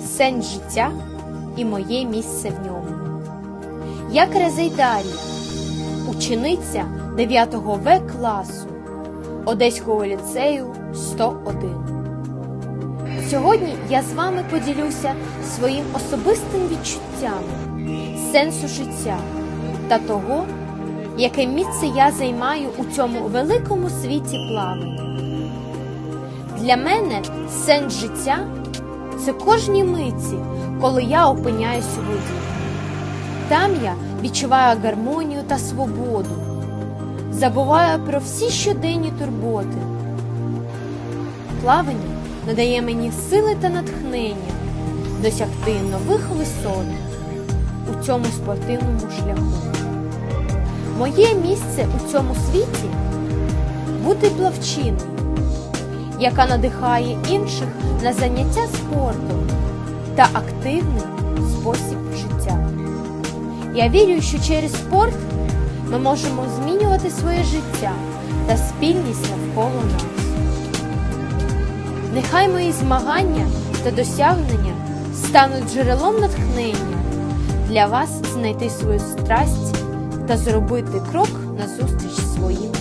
сенс життя і моє місце в ньому. Я Крезейдарія, учениця 9 В класу Одеського ліцею 101. Сьогодні я з вами поділюся своїм особистим відчуттям, сенсу життя та того, яке місце я займаю у цьому великому світі плавання. Для мене сенс життя це кожній миті, коли я опиняюсь у воді. Там я відчуваю гармонію та свободу, забуваю про всі щоденні турботи. Плавання надає мені сили та натхнення досягти нових висот у цьому спортивному шляху. Моє місце у цьому світі бути плавчиною, яка надихає інших на заняття спортом та активний спосіб життя. Я вірю, що через спорт ми можемо змінювати своє життя та спільність навколо нас. Нехай мої змагання та досягнення стануть джерелом натхнення для вас знайти свою страсть та зробити крок назустріч своїм